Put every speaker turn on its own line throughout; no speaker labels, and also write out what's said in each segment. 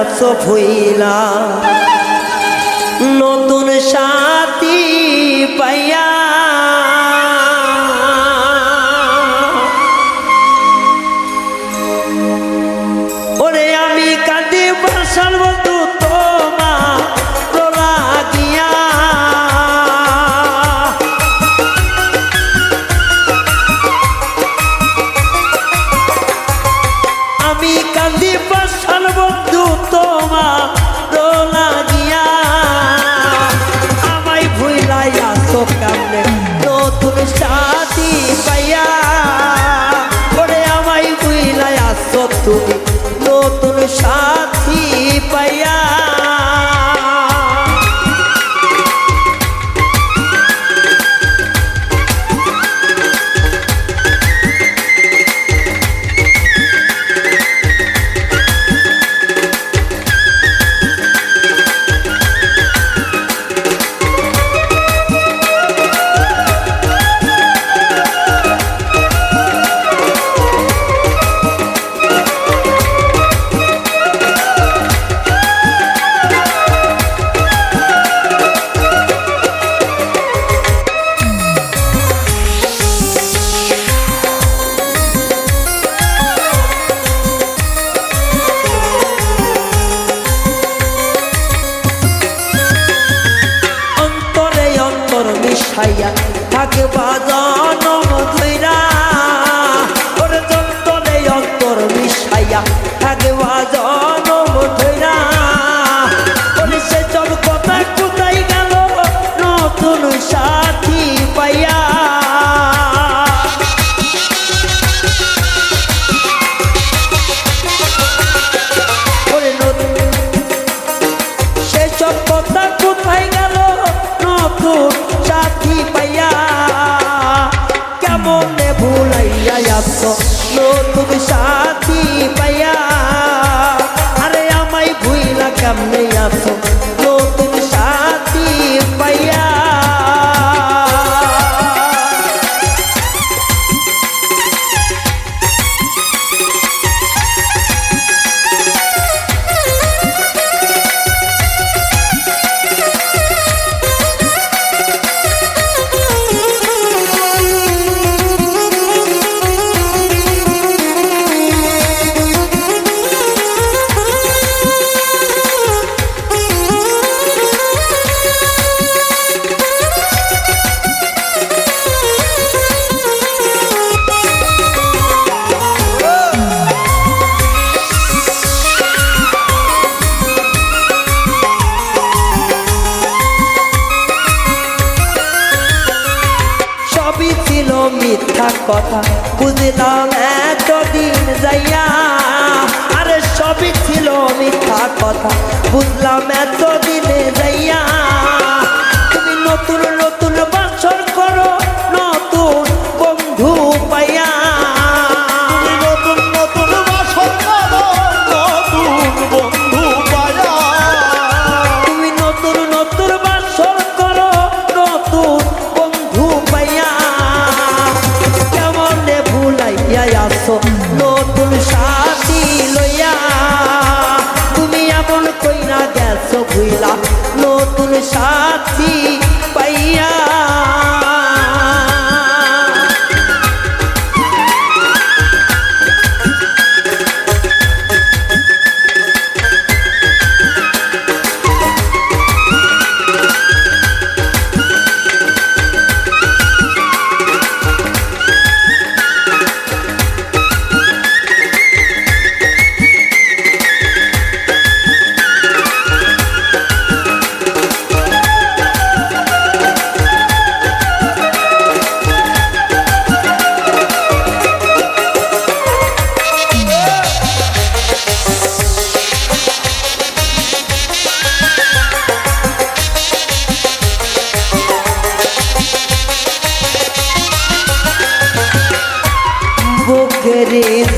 আছো ভইলা। নতুন সাথী পাইয়া মিশাইয়া থাকে বাজন ধৈরা। কেমনে ভুলাইয়া যাচ্ছ। নতুন সাথী পাইয়া। আরে আমায় ভুইলা কেমনে যাচ্ছ? কথা বুঝলাম এতদিন যাইয়া। আরে সবই ছিল মিথ্যা কথা। বুঝলাম এতদিনে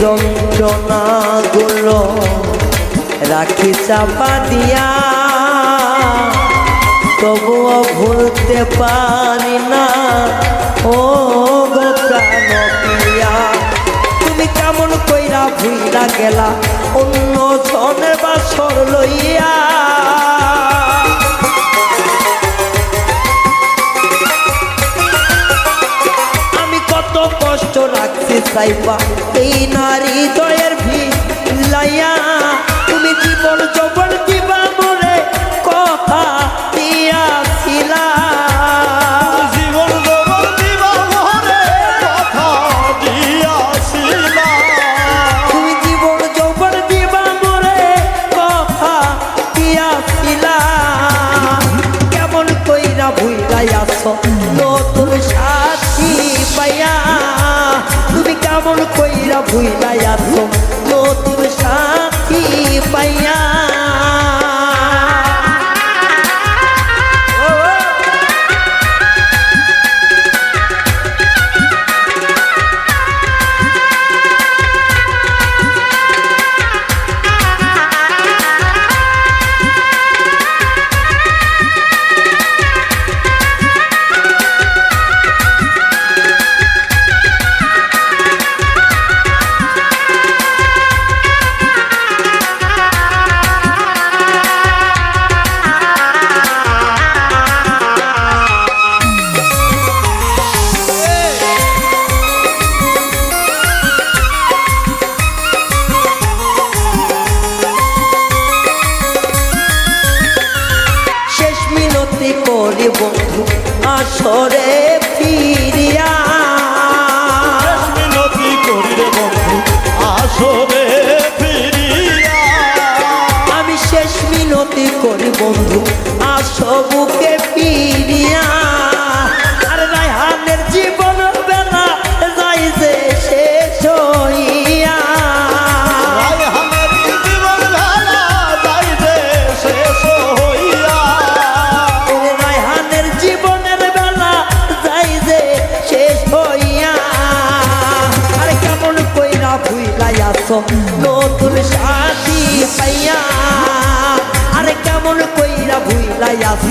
যন্ত্রণাগুলো রাখি চাপা দিয়া। তবুও ভুলতে পারি না। ও গোকানিয়া তুমি কেমন কইরা ভুইরা গেলা? অন্য জনের বাসর লইয়া। আমি কত কষ্ট রাখছি চাইবা? গেছো নতুন সাথী পাইয়া তুমি কেমন কইরা ভুইলা আসো।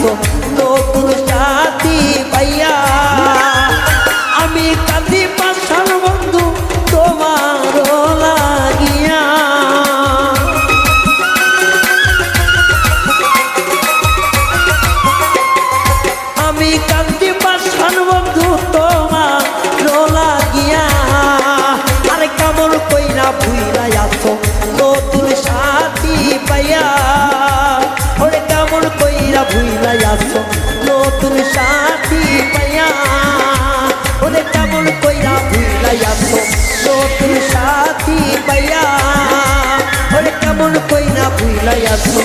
love. তুমি সাথী পাইয়া কেমন কই না ভুইলাই আসো